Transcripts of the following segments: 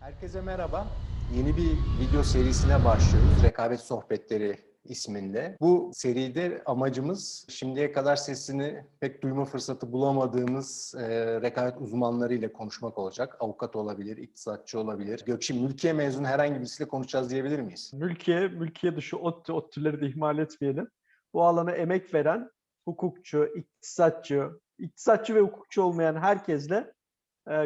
Herkese merhaba. Yeni bir video serisine başlıyoruz. Rekabet Sohbetleri isminde. Bu seride amacımız şimdiye kadar sesini pek duyma fırsatı bulamadığımız e, rekabet uzmanlarıyla konuşmak olacak. Avukat olabilir, iktisatçı olabilir. Gökşin Mülkiye mezunu herhangi birisiyle konuşacağız diyebilir miyiz? Mülkiye, mülkiye dışı ot, ot türleri de ihmal etmeyelim. Bu alana emek veren hukukçu, iktisatçı, iktisatçı ve hukukçu olmayan herkesle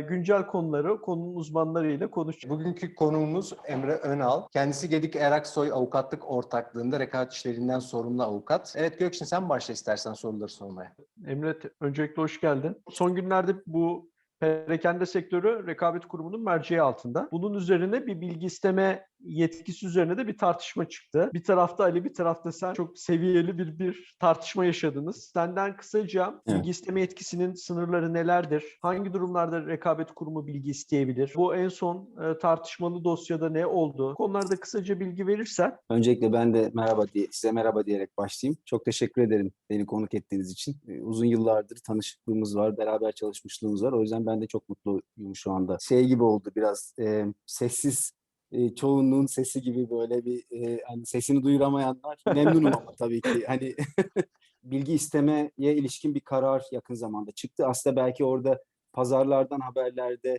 güncel konuları, konunun uzmanlarıyla konuşacağız. Bugünkü konuğumuz Emre Önal. Kendisi Gedik Eraksoy Avukatlık Ortaklığı'nda rekabet işlerinden sorumlu avukat. Evet Gökşin sen başla istersen soruları sormaya. Emre, öncelikle hoş geldin. Son günlerde bu perakende sektörü rekabet kurumunun merceği altında. Bunun üzerine bir bilgi isteme yetkisi üzerine de bir tartışma çıktı. Bir tarafta Ali, bir tarafta sen çok seviyeli bir bir tartışma yaşadınız. Senden kısaca Evet. bilgi isteme yetkisinin sınırları nelerdir? Hangi durumlarda rekabet kurumu bilgi isteyebilir? Bu en son e, tartışmalı dosyada ne oldu? Konularda kısaca bilgi verirsen. Öncelikle ben de merhaba diye, size merhaba diyerek başlayayım. Çok teşekkür ederim beni konuk ettiğiniz için. Ee, Uzun yıllardır tanışıklığımız var, beraber çalışmışlığımız var. O yüzden ben de çok mutluyum şu anda. Şey gibi oldu biraz e, sessiz e, çoğunluğun sesi gibi böyle bir e, hani sesini duyuramayanlar memnunum ama tabii ki hani bilgi istemeye ilişkin bir karar yakın zamanda çıktı. Aslında belki orada pazarlardan haberlerde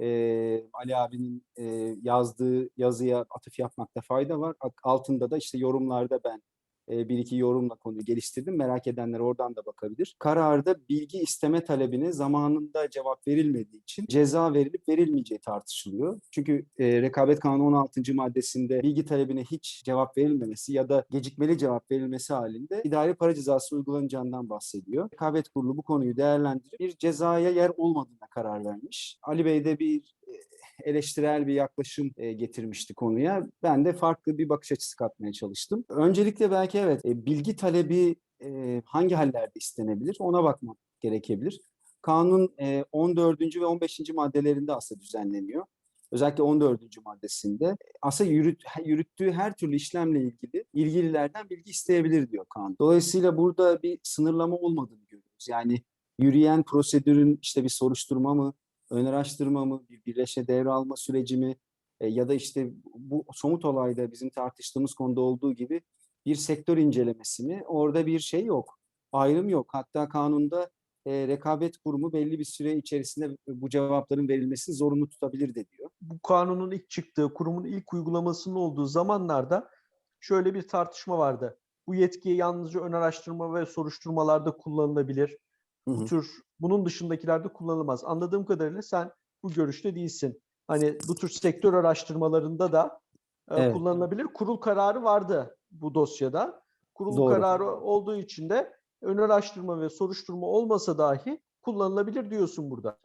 e, Ali abinin e, yazdığı yazıya atıf yapmakta fayda var. Altında da işte yorumlarda ben e, bir iki yorumla konuyu geliştirdim. Merak edenler oradan da bakabilir. Kararda bilgi isteme talebine zamanında cevap verilmediği için ceza verilip verilmeyeceği tartışılıyor. Çünkü e, Rekabet Kanunu 16. maddesinde bilgi talebine hiç cevap verilmemesi ya da gecikmeli cevap verilmesi halinde idari para cezası uygulanacağından bahsediyor. Rekabet Kurulu bu konuyu değerlendirip bir cezaya yer olmadığına karar vermiş. Ali Bey de bir e, eleştirel bir yaklaşım e, getirmişti konuya. Ben de farklı bir bakış açısı katmaya çalıştım. Öncelikle belki evet e, bilgi talebi e, hangi hallerde istenebilir ona bakmak gerekebilir. Kanun e, 14. ve 15. maddelerinde aslında düzenleniyor. Özellikle 14. maddesinde aslında yürüt, yürüttüğü her türlü işlemle ilgili ilgililerden bilgi isteyebilir diyor kanun. Dolayısıyla burada bir sınırlama olmadığını görüyoruz. Yani yürüyen prosedürün işte bir soruşturma mı, ön araştırma mı, bir birleşe devralma süreci mi e, ya da işte bu somut olayda bizim tartıştığımız konuda olduğu gibi bir sektör incelemesi mi? Orada bir şey yok. Ayrım yok. Hatta kanunda e, rekabet kurumu belli bir süre içerisinde bu cevapların verilmesini zorunlu tutabilir de diyor. bu kanunun ilk çıktığı, kurumun ilk uygulamasının olduğu zamanlarda şöyle bir tartışma vardı. Bu yetki yalnızca ön araştırma ve soruşturmalarda kullanılabilir. Hı Bu hı. tür bunun dışındakilerde kullanılmaz. Anladığım kadarıyla sen bu görüşte değilsin. Hani bu tür sektör araştırmalarında da e, Evet. kullanılabilir. Kurul kararı vardı bu dosyada. Kurul Doğru. kararı olduğu için de ön araştırma ve soruşturma olmasa dahi kullanılabilir diyorsun burada.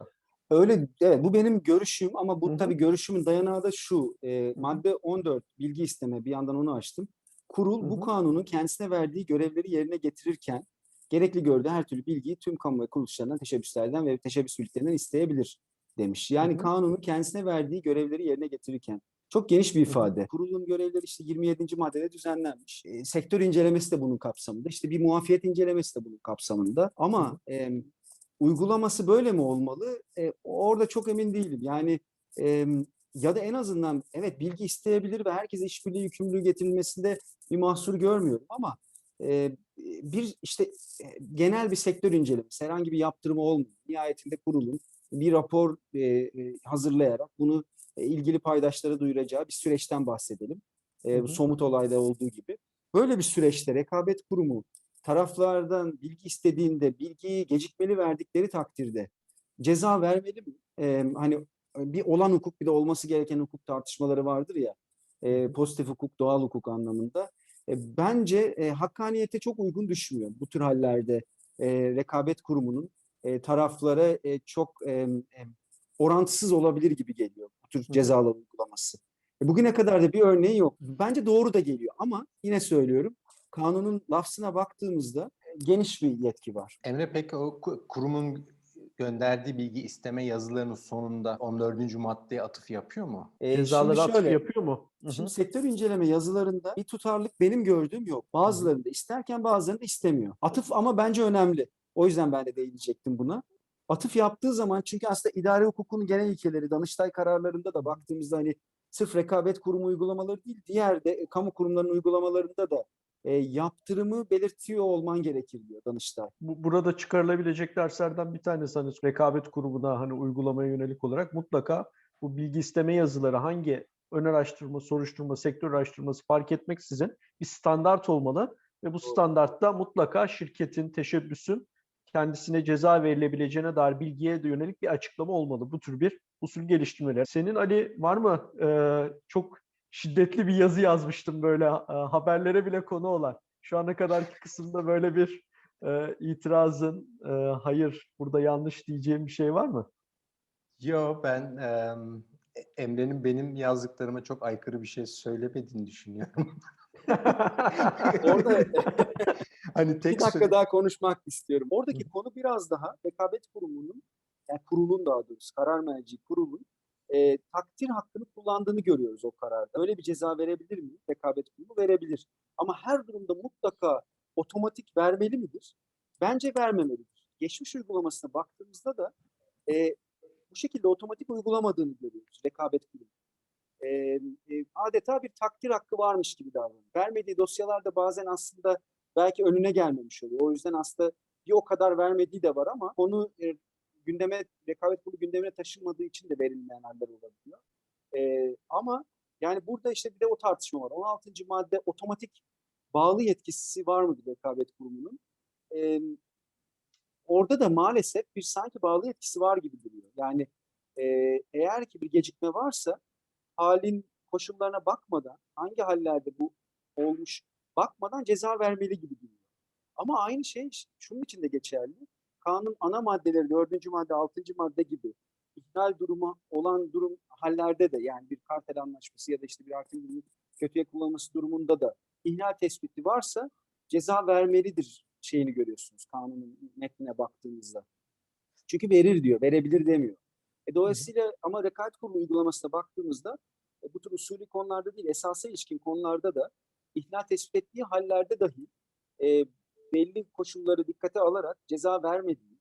Öyle, evet bu benim görüşüm ama bu tabii görüşümün dayanağı da şu. e, madde 14 bilgi isteme bir yandan onu açtım. Kurul Hı bu kanunun kendisine verdiği görevleri yerine getirirken gerekli gördüğü her türlü bilgiyi tüm kamu ve kuruluşlarından, teşebbüslerden ve teşebbüs birliklerinden isteyebilir demiş. Yani kanunun kendisine verdiği görevleri yerine getirirken çok geniş bir ifade. Kurulun görevleri işte 27. maddede düzenlenmiş. E, sektör incelemesi de bunun kapsamında. İşte bir muafiyet incelemesi de bunun kapsamında. Ama e, uygulaması böyle mi olmalı? E, orada çok emin değilim. Yani e, ya da en azından evet bilgi isteyebilir ve herkese işbirliği yükümlülüğü getirilmesinde bir mahsur görmüyorum ama e, bir işte e, genel bir sektör incelemesi, herhangi bir yaptırımı olmuyor. Nihayetinde kurulun bir rapor e, e, hazırlayarak bunu e, ilgili paydaşlara duyuracağı bir süreçten bahsedelim. E, Hı somut olayda olduğu gibi. Böyle bir süreçte rekabet kurumu taraflardan bilgi istediğinde bilgiyi gecikmeli verdikleri takdirde ceza vermeli mi? Ee, hani bir olan hukuk bir de olması gereken hukuk tartışmaları vardır ya e, pozitif hukuk, doğal hukuk anlamında. E, bence e, hakkaniyete çok uygun düşmüyor bu tür hallerde e, rekabet kurumunun e, taraflara e, çok e, e, orantısız olabilir gibi geliyor bu tür cezalar uygulaması. E, bugüne kadar da bir örneği yok. Bence doğru da geliyor ama yine söylüyorum kanunun lafzına baktığımızda e, geniş bir yetki var. Emre peki o ku- kurumun gönderdiği bilgi isteme yazılarının sonunda 14. maddeye atıf yapıyor mu? E, atıf şöyle, yapıyor mu? Hı hı. Şimdi sektör inceleme yazılarında bir tutarlılık benim gördüğüm yok. Bazılarında isterken bazılarında istemiyor. Atıf ama bence önemli. O yüzden ben de değinecektim buna. atıf yaptığı zaman çünkü aslında idare hukukunun genel ilkeleri Danıştay kararlarında da baktığımızda hani sırf rekabet kurumu uygulamaları değil diğer de e, kamu kurumlarının uygulamalarında da e, yaptırımı belirtiyor olman gerekir diyor Danıştay. Bu, burada çıkarılabilecek derslerden bir tanesi hani rekabet kurumuna hani uygulamaya yönelik olarak mutlaka bu bilgi isteme yazıları hangi ön araştırma, soruşturma, sektör araştırması fark etmeksizin bir standart olmalı ve bu standartta mutlaka şirketin, teşebbüsün kendisine ceza verilebileceğine dair bilgiye de yönelik bir açıklama olmalı. Bu tür bir usul geliştirmeleri. Senin Ali var mı e, çok şiddetli bir yazı yazmıştım böyle e, haberlere bile konu olan. Şu ana kadarki kısımda böyle bir e, itirazın, e, hayır burada yanlış diyeceğim bir şey var mı? Yo ben em, Emre'nin benim yazdıklarıma çok aykırı bir şey söylemediğini düşünüyorum. Orada hani bir tek dakika sö- daha konuşmak istiyorum. Oradaki konu biraz daha rekabet kurumunun, yani kurulun daha doğrusu karar merci kurulun e, takdir hakkını kullandığını görüyoruz o kararda. Öyle bir ceza verebilir mi? Rekabet kurumu verebilir. Ama her durumda mutlaka otomatik vermeli midir? Bence vermemelidir. Geçmiş uygulamasına baktığımızda da e, bu şekilde otomatik uygulamadığını görüyoruz rekabet kurumu. E, e, adeta bir takdir hakkı varmış gibi davranıyor. Vermediği dosyalarda bazen aslında belki önüne gelmemiş oluyor. O yüzden aslında bir o kadar vermediği de var ama konu e, gündeme rekabet kurulu gündemine taşınmadığı için de verilmeyen haller olabiliyor. E, ama yani burada işte bir de o tartışma var. 16. madde otomatik bağlı yetkisi var mı rekabet kurumunun? E, orada da maalesef bir sanki bağlı yetkisi var gibi duruyor. Yani e, eğer ki bir gecikme varsa halin koşullarına bakmadan hangi hallerde bu olmuş bakmadan ceza vermeli gibi duruyor. Ama aynı şey şunun için de geçerli. Kanun ana maddeleri 4. madde 6. madde gibi ihlal durumu olan durum hallerde de yani bir kartel anlaşması ya da işte bir hakimin kötüye kullanılması durumunda da ihlal tespiti varsa ceza vermelidir şeyini görüyorsunuz kanunun metnine baktığınızda. Çünkü verir diyor, verebilir demiyor. E dolayısıyla ama rekabet kurulu uygulamasına baktığımızda e, bu tür usulü konularda değil, esasa ilişkin konularda da ihlal tespit ettiği hallerde dahi e, belli koşulları dikkate alarak ceza vermediği,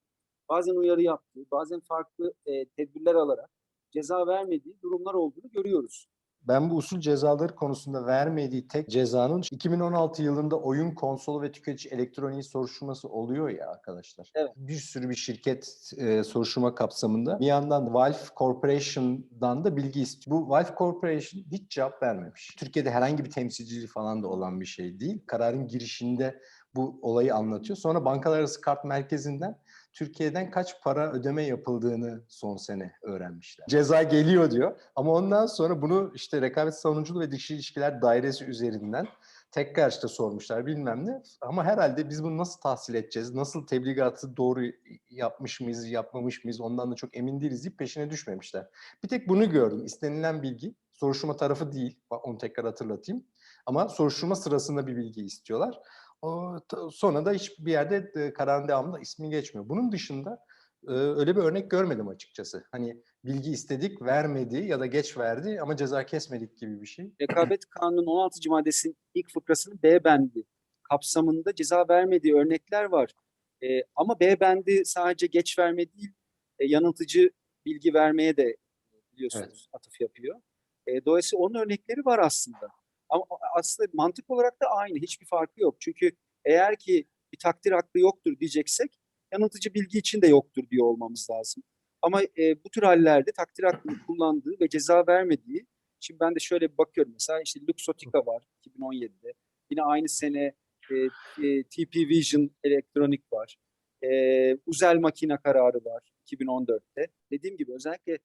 bazen uyarı yaptığı, bazen farklı e, tedbirler alarak ceza vermediği durumlar olduğunu görüyoruz. Ben bu usul cezaları konusunda vermediği tek cezanın 2016 yılında oyun konsolu ve tüketici elektroniği soruşturması oluyor ya arkadaşlar. Evet. Bir sürü bir şirket e, soruşturma kapsamında. Bir yandan Valve Corporation'dan da bilgi istiyor. Bu Valve Corporation hiç cevap vermemiş. Türkiye'de herhangi bir temsilciliği falan da olan bir şey değil. Kararın girişinde bu olayı anlatıyor. Sonra bankalar arası kart merkezinden Türkiye'den kaç para ödeme yapıldığını son sene öğrenmişler. Ceza geliyor diyor ama ondan sonra bunu işte rekabet savunuculuğu ve dış ilişkiler dairesi üzerinden tekrar işte sormuşlar bilmem ne. Ama herhalde biz bunu nasıl tahsil edeceğiz, nasıl tebligatı doğru yapmış mıyız, yapmamış mıyız ondan da çok emin değiliz deyip peşine düşmemişler. Bir tek bunu gördüm. İstenilen bilgi soruşturma tarafı değil. Onu tekrar hatırlatayım. Ama soruşturma sırasında bir bilgi istiyorlar. O, sonra da hiçbir yerde e, kararın devamında ismi geçmiyor. Bunun dışında e, öyle bir örnek görmedim açıkçası. Hani bilgi istedik, vermedi ya da geç verdi ama ceza kesmedik gibi bir şey. Rekabet Kanunu'nun 16. maddesinin ilk fıkrasının B bendi kapsamında ceza vermediği örnekler var. E, ama B bendi sadece geç verme değil, e, yanıltıcı bilgi vermeye de biliyorsunuz atıf yapıyor. E, dolayısıyla onun örnekleri var aslında. Ama aslında mantık olarak da aynı, hiçbir farkı yok. Çünkü eğer ki bir takdir hakkı yoktur diyeceksek, yanıltıcı bilgi için de yoktur diyor olmamız lazım. Ama e, bu tür hallerde takdir hakkını kullandığı ve ceza vermediği Şimdi ben de şöyle bir bakıyorum mesela işte Luxottica var 2017'de. Yine aynı sene e, e, TP Vision Elektronik var. E, Uzel Makine kararı var 2014'te. Dediğim gibi özellikle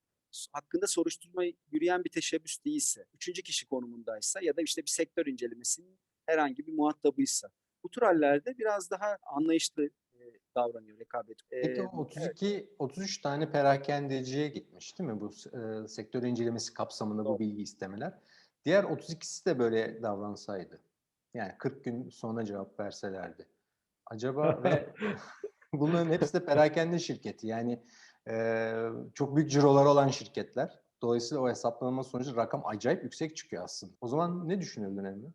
hakkında soruşturma yürüyen bir teşebbüs değilse, üçüncü kişi konumundaysa ya da işte bir sektör incelemesinin herhangi bir muhatabıysa. Bu tür hallerde biraz daha anlayışlı e, davranıyor rekabet. E, o 32 33 tane perakendeciye gitmiş değil mi bu e, sektör incelemesi kapsamında bu Doğru. bilgi istemeler? Diğer 32'si de böyle davransaydı. Yani 40 gün sonra cevap verselerdi. Acaba ve bunların hepsi de perakende şirketi. Yani e, çok büyük ciroları olan şirketler. Dolayısıyla o hesaplama sonucu rakam acayip yüksek çıkıyor aslında. O zaman ne düşünürdün Emre?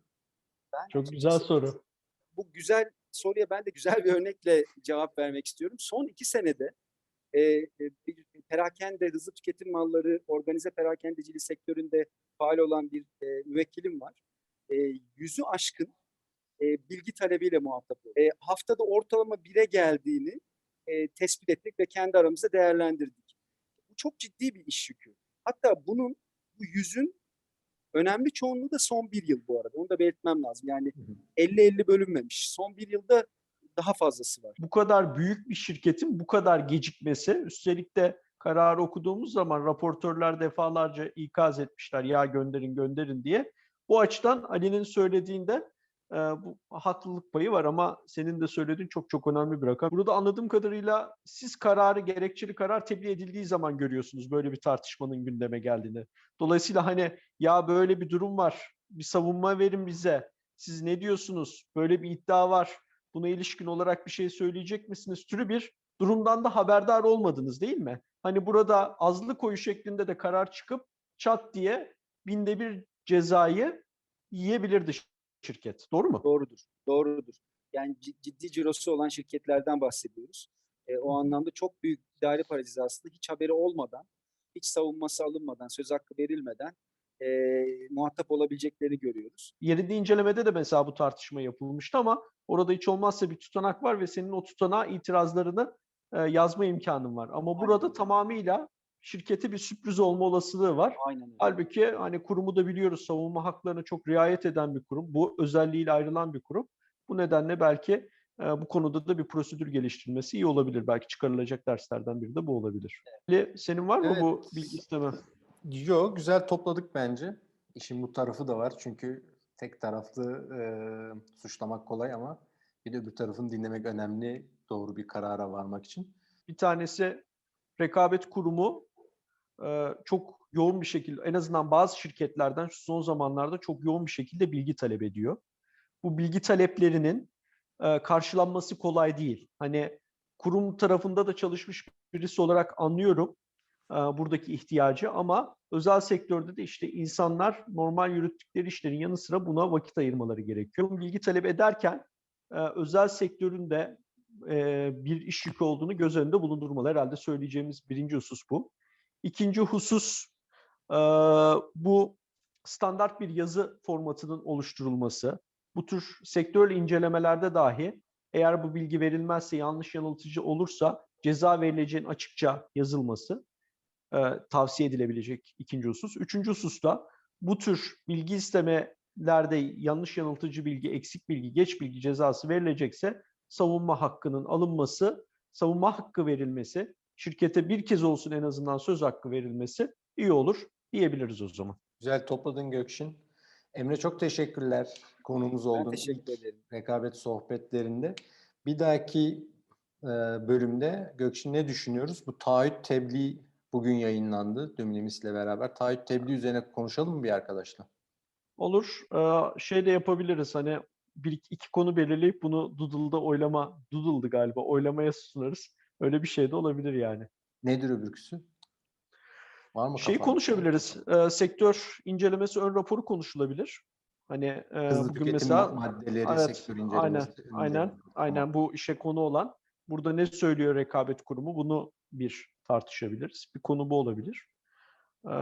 Ben Çok güzel soru. bu güzel soruya ben de güzel bir örnekle cevap vermek istiyorum. Son iki senede e, bir perakende, hızlı tüketim malları, organize perakendeciliği sektöründe faal olan bir e, müvekkilim var. E, yüzü aşkın e, bilgi talebiyle muhatap olduk. E, haftada ortalama 1'e geldiğini e, tespit ettik ve kendi aramızda değerlendirdik. Bu çok ciddi bir iş yükü. Hatta bunun, bu yüzün önemli çoğunluğu da son bir yıl bu arada. Onu da belirtmem lazım. Yani Hı hı. 50-50 bölünmemiş. Son bir yılda daha fazlası var. bu kadar büyük bir şirketin bu kadar gecikmesi, üstelik de kararı okuduğumuz zaman raportörler defalarca ikaz etmişler ya gönderin gönderin diye. Bu açıdan Ali'nin söylediğinde e, bu haklılık payı var ama senin de söylediğin çok çok önemli bir rakam. Burada anladığım kadarıyla siz kararı, gerekçeli karar tebliğ edildiği zaman görüyorsunuz böyle bir tartışmanın gündeme geldiğini. Dolayısıyla hani ya böyle bir durum var, bir savunma verin bize, siz ne diyorsunuz, böyle bir iddia var, buna ilişkin olarak bir şey söyleyecek misiniz türü bir durumdan da haberdar olmadınız değil mi? Hani burada azlı koyu şeklinde de karar çıkıp çat diye binde bir cezayı yiyebilirdi şirket. Doğru mu? Doğrudur. Doğrudur. Yani ci- ciddi cirosu olan şirketlerden bahsediyoruz. E, o anlamda çok büyük idari para cezasını hiç haberi olmadan, hiç savunması alınmadan, söz hakkı verilmeden e, muhatap olabileceklerini görüyoruz. Yerinde incelemede de mesela bu tartışma yapılmıştı ama orada hiç olmazsa bir tutanak var ve senin o tutanağa itirazlarını e, yazma imkanın var. Ama Aynen burada öyle. tamamıyla şirkete bir sürpriz olma olasılığı var. Aynen öyle. Halbuki hani kurumu da biliyoruz savunma haklarına çok riayet eden bir kurum. Bu özelliğiyle ayrılan bir kurum. Bu nedenle belki e, bu konuda da bir prosedür geliştirilmesi iyi olabilir. Belki çıkarılacak derslerden biri de bu olabilir. Ali, senin var mı Evet. bu bilgi isteme? Yo güzel topladık bence. İşin bu tarafı da var çünkü tek taraflı e, suçlamak kolay ama bir de öbür tarafını dinlemek önemli doğru bir karara varmak için. Bir tanesi rekabet kurumu çok yoğun bir şekilde en azından bazı şirketlerden şu son zamanlarda çok yoğun bir şekilde bilgi talep ediyor. Bu bilgi taleplerinin karşılanması kolay değil. Hani kurum tarafında da çalışmış birisi olarak anlıyorum buradaki ihtiyacı ama özel sektörde de işte insanlar normal yürüttükleri işlerin yanı sıra buna vakit ayırmaları gerekiyor. Bilgi talep ederken özel sektörün de bir iş yükü olduğunu göz önünde bulundurmalı. Herhalde söyleyeceğimiz birinci husus bu. İkinci husus e, bu standart bir yazı formatının oluşturulması. Bu tür sektörel incelemelerde dahi eğer bu bilgi verilmezse yanlış yanıltıcı olursa ceza verileceğin açıkça yazılması e, tavsiye edilebilecek ikinci husus. Üçüncü husus da bu tür bilgi istemelerde yanlış yanıltıcı bilgi, eksik bilgi, geç bilgi cezası verilecekse savunma hakkının alınması, savunma hakkı verilmesi, şirkete bir kez olsun en azından söz hakkı verilmesi iyi olur diyebiliriz o zaman. Güzel topladın Gökşin. Emre çok teşekkürler konumuz Ben oldun. teşekkür ederim. rekabet sohbetlerinde. Bir dahaki e, bölümde Gökşin ne düşünüyoruz? Bu taahhüt tebliğ bugün yayınlandı Dümlimis'le beraber. Taahhüt tebliğ üzerine konuşalım mı bir arkadaşla? Olur. Ee, şey de yapabiliriz hani bir iki, iki konu belirleyip bunu Doodle'da oylama, Doodle'dı galiba oylamaya sunarız. Öyle bir şey de olabilir yani. Nedir öbürküsü? Var mı Şeyi kafanda? konuşabiliriz. Ee, sektör incelemesi ön raporu konuşulabilir. Hani e, Hızlı bugün tüketim mesela maddeleri, Evet, sektör aynen, incelemesi. aynen, aynen bu işe konu olan. Burada ne söylüyor rekabet kurumu? Bunu bir tartışabiliriz. Bir konu bu olabilir. Ee,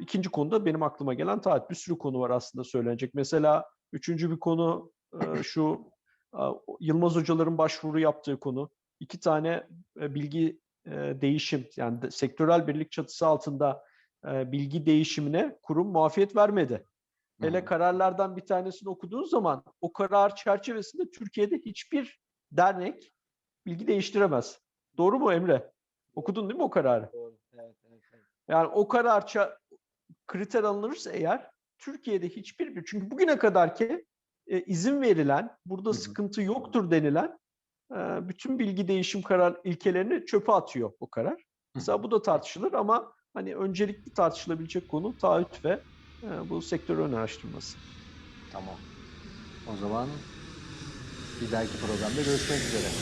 ikinci konuda benim aklıma gelen taahhüt. Bir sürü konu var aslında söylenecek. Mesela üçüncü bir konu e, şu e, Yılmaz hocaların başvuru yaptığı konu. İki tane e, bilgi e, değişim yani sektörel birlik çatısı altında e, bilgi değişimine kurum muafiyet vermedi. Hele kararlardan bir tanesini okuduğun zaman o karar çerçevesinde Türkiye'de hiçbir dernek bilgi değiştiremez. Doğru mu Emre? Okudun değil mi o kararı? Doğru. Evet, evet, evet. Yani o karar kriter alınırsa eğer Türkiye'de hiçbir çünkü bugüne kadar ki e, izin verilen, burada sıkıntı yoktur denilen bütün bilgi değişim karar ilkelerini çöpe atıyor o karar. Mesela bu da tartışılır ama hani öncelikli tartışılabilecek konu taahhüt ve bu sektör ön araştırması. Tamam. O zaman bir dahaki programda görüşmek üzere.